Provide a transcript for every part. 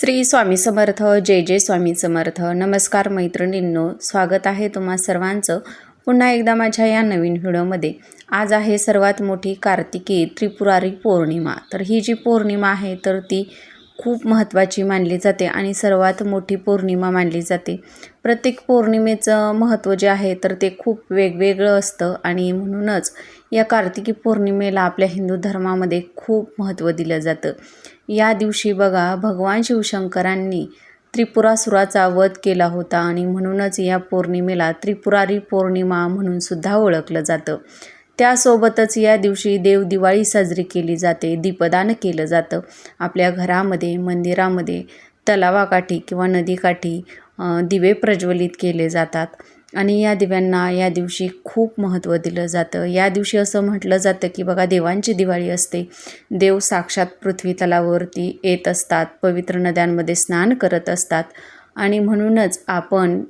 श्री स्वामी समर्थ जय जय स्वामी समर्थ. नमस्कार मैत्रिणींनो स्वागत आहे तुम्हा सर्वांचं पुन्हा एकदा माझ्या या नवीन व्हिडिओमध्ये. आज आहे सर्वात मोठी कार्तिकी त्रिपुरारी पौर्णिमा. तर ही जी पौर्णिमा आहे तर ती खूप महत्त्वाची मानली जाते आणि सर्वात मोठी पौर्णिमा मानली जाते. प्रत्येक पौर्णिमेचं महत्त्व जे आहे तर ते खूप वेगवेगळं असतं आणि म्हणूनच या कार्तिकी पौर्णिमेला आपल्या हिंदू धर्मामध्ये खूप महत्त्व दिलं जातं. या दिवशी बघा भगवान शिवशंकरांनी त्रिपुरासुराचा वध केला होता आणि म्हणूनच या पौर्णिमेला त्रिपुरारी पौर्णिमा म्हणून सुद्धा ओळखलं जातं. त्यासोबतच या दिवशी देवदिवाळी साजरी केली जाते. दीपदान केलं जातं. आपल्या घरामध्ये मंदिरामध्ये तलावाकाठी किंवा नदीकाठी दिवे प्रज्वलित केले जातात. आणि या दिव्यांना या दिवशी खूप महत्त्व दिलं जातं. या दिवशी असं म्हटलं जातं की बघा देवांची दिवाळी असते. देव साक्षात पृथ्वी तलावरती येत असतात पवित्र नद्यांमध्ये स्नान करत असतात. आणि म्हणूनच आपण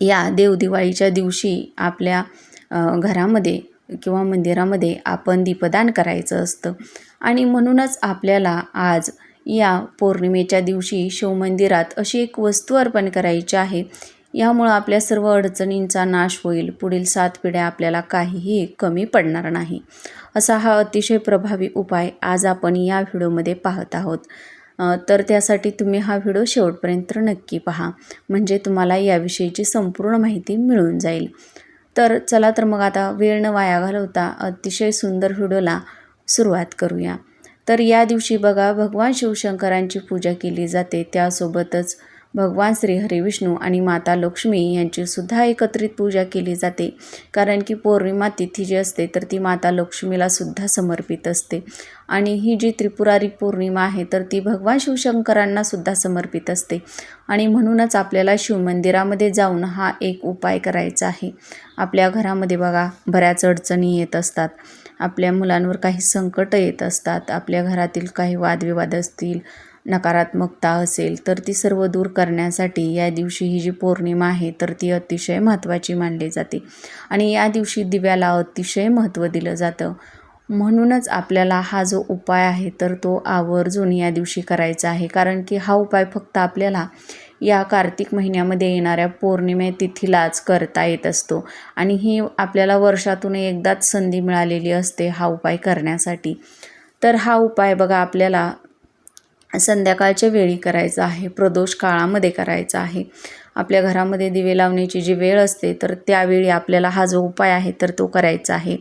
या देवदिवाळीच्या दिवशी आपल्या घरामध्ये किंवा मंदिरामध्ये आपण दीपदान करायचं असतं. आणि म्हणूनच आपल्याला आज या पौर्णिमेच्या दिवशी शिवमंदिरात अशी एक वस्तू अर्पण करायची आहे. यामुळं आपल्या सर्व अडचणींचा नाश होईल. पुढील सात पिढ्या आपल्याला काहीही कमी पडणार नाही. असा हा अतिशय प्रभावी उपाय आज आपण या व्हिडिओमध्ये पाहत आहोत. तर त्यासाठी तुम्ही हा व्हिडिओ शेवटपर्यंत नक्की पहा. म्हणजे तुम्हाला याविषयीची संपूर्ण माहिती मिळून जाईल. तर चला तर मग आता वेळ न वाया घालवता अतिशय सुंदर व्हिडिओला सुरुवात करूया. तर या दिवशी बघा भगवान शिवशंकरांची पूजा केली जाते. त्यासोबतच भगवान श्री विष्णू आणि माता लक्ष्मी यांची सुद्धा एकत्रित पूजा केली जाते. कारण की पौर्णिमा तिथी जी असते तर ती माता लक्ष्मीला सुद्धा समर्पित असते. आणि ही जी त्रिपुरारी पौर्णिमा आहे तर ती भगवान शिवशंकरांना सुद्धा समर्पित असते. आणि म्हणूनच आपल्याला शिवमंदिरामध्ये जाऊन हा एक उपाय करायचा आहे. आपल्या घरामध्ये बघा बऱ्याच अडचणी येत असतात. आपल्या मुलांवर काही संकट येत असतात. आपल्या घरातील काही वादविवाद असतील. नकारात्मकता असेल तर ती सर्व दूर करण्यासाठी या दिवशी ही जी पौर्णिमा आहे तर ती अतिशय महत्त्वाची मानली जाते. आणि या दिवशी दिव्याला अतिशय महत्त्व दिलं जातं. म्हणूनच आपल्याला हा जो उपाय आहे तर तो आवर्जून या दिवशी करायचा आहे. कारण की हा उपाय फक्त आपल्याला या कार्तिक महिन्यामध्ये येणाऱ्या पौर्णिमे तिथीलाच करता येत असतो. आणि ही आपल्याला वर्षातून एकदाच संधी मिळालेली असते हा उपाय करण्यासाठी. तर हा उपाय बघा आपल्याला संध्याकाळच्या वेळी करायचं आहे प्रदोष काळामध्ये करायचा आहे. आपल्या घरामध्ये दिवे लावण्याची जी वेळ असते तर त्यावेळी आपल्याला हा जो उपाय आहे तर तो करायचा आहे.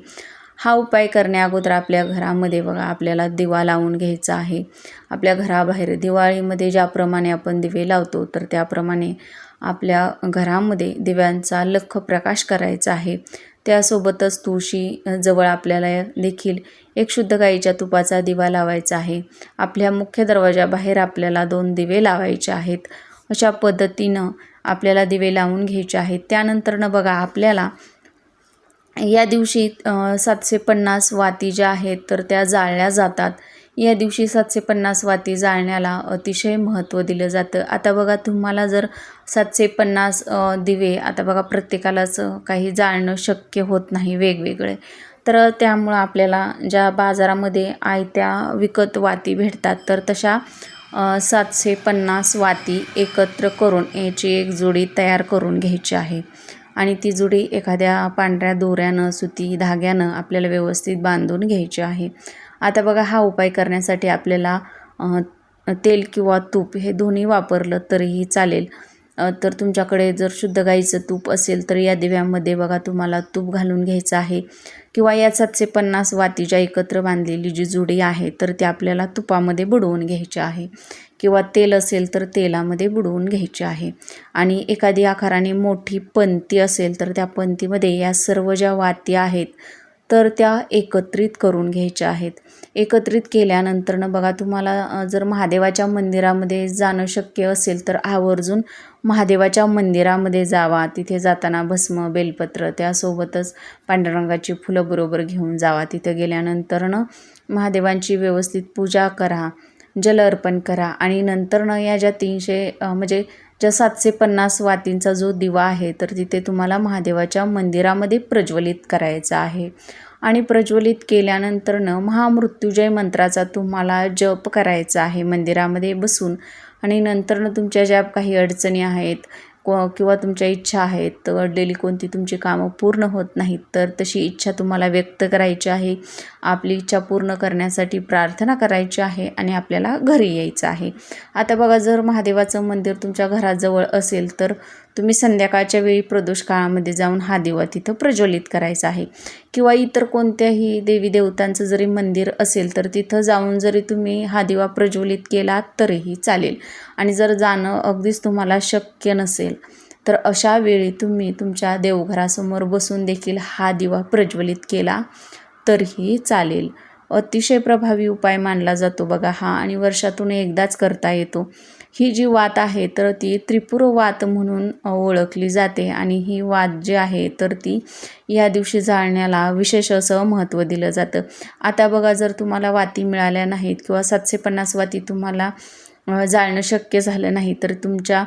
हा उपाय करण्या अगोदर आपल्या घरामध्ये बघा आपल्याला दिवा लावून घ्यायचा आहे. आपल्या घराबाहेर दिवाळीमध्ये ज्याप्रमाणे आपण दिवे लावतो तर त्याप्रमाणे आपल्या घरामध्ये दिव्यांचा लख प्रकाश करायचा आहे. त्यासोबतच तुळशी जवळ आपल्याला देखील एक शुद्ध गाईच्या तुपाचा दिवा लावायचा आहे. आपल्या मुख्य दरवाजाबाहेर आपल्याला दोन दिवे लावायचे आहेत. अशा पद्धतीनं आपल्याला दिवे लावून घ्यायचे आहेत. त्यानंतरनं बघा आपल्याला या दिवशी सातशे पन्नास वाती ज्या आहेत तर त्या जाळल्या जातात. या दिवशी सातशे पन्नास वाती जाळण्याला अतिशय महत्त्व दिलं जातं. आता बघा तुम्हाला जर सातशे पन्नास दिवे आता बघा प्रत्येकालाच काही जाळणं शक्य होत नाही वेगवेगळे. तर त्यामुळं आपल्याला ज्या बाजारामध्ये आयत्या विकत वाती भेटतात तर तशा सातशे पन्नास वाती एकत्र करून याची एक जोडी तयार करून घ्यायची आहे. आणि ती जोडी एखाद्या पांढऱ्या दोऱ्यानं सुती धाग्यानं आपल्याला व्यवस्थित बांधून घ्यायची आहे. आता बघा हा उपाय करण्यासाठी आपल्याला तेल किंवा तूप हे दोन्ही वापरलं तरीही चालेल. तर तुमच्याकडे जर शुद्ध गाईचं तूप असेल तर या दिव्यामध्ये बघा तुम्हाला तूप घालून घ्यायचं आहे. किंवा या सातशे पन्नास वातीच्या एकत्र बांधलेली जी जुडी आहे तर ती आपल्याला तुपामध्ये बुडवून घ्यायची आहे. किंवा तेल असेल तर तेलामध्ये बुडवून घ्यायचे आहे. आणि एखादी आकाराने मोठी पंती असेल तर त्या पंतीमध्ये या सर्व ज्या वाती आहेत तर त्या एकत्रित करून घ्यायच्या आहेत. एकत्रित केल्यानंतरनं बघा तुम्हाला जर महादेवाच्या मंदिरामध्ये जाणं शक्य असेल तर आवर्जून महादेवाच्या मंदिरामध्ये जावा. तिथे जाताना भस्म बेलपत्र त्यासोबतच पांढरंगाची फुलं बरोबर घेऊन जावा. तिथं गेल्यानंतरनं महादेवांची व्यवस्थित पूजा करा जल अर्पण करा आणि नंतरनं या ज्या तीनशे म्हणजे ज्या सातशे पन्नास वातींचा जो दिवा आहे तर तिथे तुम्हाला महादेवाच्या मंदिरामध्ये प्रज्वलित करायचा आहे. आणि प्रज्वलित केल्यानंतरनं महामृत्युजय मंत्राचा तुम्हाला जप करायचा आहे मंदिरामध्ये बसून. आणि नंतरनं तुमच्या ज्या काही अडचणी आहेत को किंवा तुमच्या इच्छा आहेत अडलेली कोणती तुमची कामं पूर्ण होत नाहीत तर तशी इच्छा तुम्हाला व्यक्त करायची आहे. आपली इच्छा पूर्ण करण्यासाठी प्रार्थना करायची आहे आणि आपल्याला घरी यायचं आहे. आता बघा जर महादेवाचं मंदिर तुमच्या घराजवळ असेल तर तुम्ही संध्याकाळच्या वेळी प्रदोष काळामध्ये जाऊन हा दिवा तिथं प्रज्वलित करायचा आहे. किंवा इतर कोणत्याही देवी देवतांचं जरी मंदिर असेल तर तिथं जाऊन जरी तुम्ही हा दिवा प्रज्वलित केला तरीही चालेल. आणि जर जाणं अगदीच तुम्हाला शक्य नसेल तर अशा वेळी तुम्ही तुमच्या देवघरासमोर बसून देखील हा दिवा प्रज्वलित केला तरीही चालेल. अतिशय प्रभावी उपाय मानला जातो बघा हा. आणि वर्षातून एकदाच करता येतो. ही जी वात आहे तर ती त्रिपुर वात म्हणून ओळखली जाते. आणि ही वात जी आहे तर ती या दिवशी जाळण्याला विशेष असं महत्त्व दिलं जातं. आता बघा जर तुम्हाला वाती मिळाल्या नाहीत किंवा सातशे पन्नास वाती तुम्हाला जाळणं शक्य झालं नाही तर तुमच्या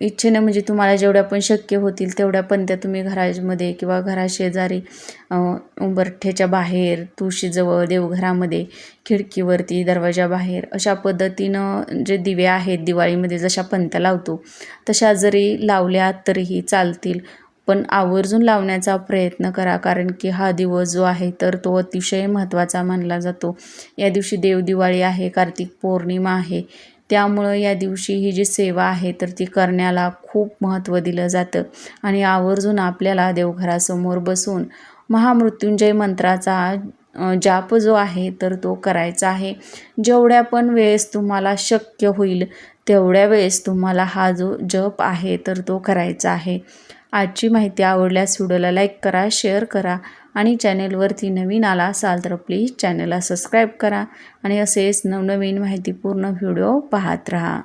इच्छेनं म्हणजे तुम्हाला जेवढ्या पण शक्य होतील तेवढ्या पण त्या तुम्ही घरामध्ये किंवा घराशेजारी उंबरठ्याच्या बाहेर तुळशीजवळ देवघरामध्ये खिडकीवरती दरवाजाबाहेर अशा पद्धतीनं जे दिवे आहेत दिवाळीमध्ये जशा पंत्या लावतो तशा जरी लावल्या तरीही चालतील. पण आवर्जून लावण्याचा प्रयत्न करा कारण की हा दिवस जो आहे तर तो अतिशय महत्त्वाचा मानला जातो. या दिवशी देवदिवाळी आहे कार्तिक पौर्णिमा आहे त्यामुळं या दिवशी ही जी सेवा आहे तर ती करण्याला खूप महत्त्व दिलं जातं. आणि आवर्जून आपल्याला देवघरासमोर बसून महामृत्युंजय मंत्राचा जाप जो आहे तर तो करायचा आहे. जेवढ्या पण वेळेस तुम्हाला शक्य होईल तेवढ्या वेळेस तुम्हाला हा जो जप आहे तर तो करायचा आहे. आजची माहिती आवडल्यास व्हिडिओला लाईक करा शेअर करा आणि चॅनेलवरती नवीन आला असाल तर प्लीज चॅनलला सबस्क्राईब करा आणि असेच नवनवीन माहितीपूर्ण व्हिडिओ पाहत राहा.